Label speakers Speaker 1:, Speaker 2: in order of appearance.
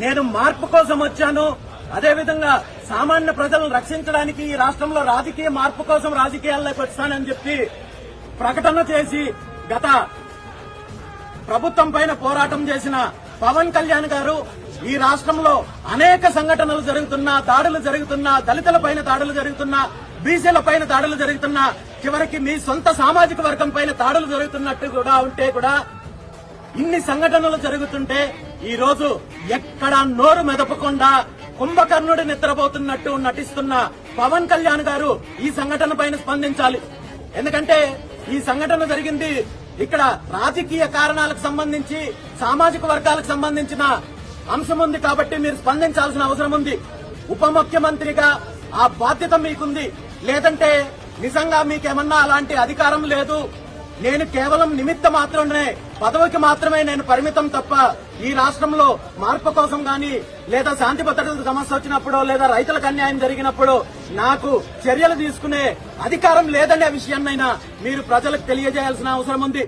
Speaker 1: నేను మార్పు కోసం వచ్చాను. అదేవిధంగా సామాన్య ప్రజలను రక్షించడానికి ఈ రాష్ట్రంలో రాజకీయ మార్పు కోసం రాజకీయాల్లోకి వచ్చానని చెప్పి ప్రకటన చేసి గత ప్రభుత్వం పైన పోరాటం చేసిన పవన్ కళ్యాణ్ గారు ఈ రాష్ట్రంలో అనేక సంఘటనలు జరుగుతున్నా దాడులు జరుగుతున్నా దళితుల పైన దాడులు జరుగుతున్నా బీసీల పైన దాడులు జరుగుతున్నా చివరికి మీ సొంత సామాజిక వర్గం పైన దాడులు జరుగుతున్నట్టు కూడా ఉంటే కూడా ఇన్ని సంఘటనలు జరుగుతుంటే ఈ రోజు ఎక్కడ నోరు మెదపకుండా కుంభకర్ణుడు నిద్రపోతున్నట్టు నటిస్తున్న పవన్ కళ్యాణ్ గారు ఈ సంఘటన పైన స్పందించాలి. ఎందుకంటే ఈ సంఘటన జరిగింది ఇక్కడ రాజకీయ కారణాలకు సంబంధించి సామాజిక వర్గాలకు సంబంధించిన అంశం ఉంది కాబట్టి మీరు స్పందించాల్సిన అవసరం ఉంది. ఉప ముఖ్యమంత్రిగా ఆ బాధ్యత మీకుంది. లేదంటే నిజంగా మీకేమన్నా అలాంటి అధికారం లేదు. నేను కేవలం నిమిత్త మాత్రమే పదవికి మాత్రమే నేను పరిమితం తప్ప ఈ రాష్ట్రంలో మార్పు కోసం గాని లేదా శాంతి భద్రతల సమస్య వచ్చినప్పుడు లేదా రైతులకు అన్యాయం జరిగినప్పుడు నాకు చర్యలు తీసుకునే అధికారం లేదనే విషయాన్నైనా మీరు ప్రజలకు తెలియజేయాల్సిన అవసరం ఉంది.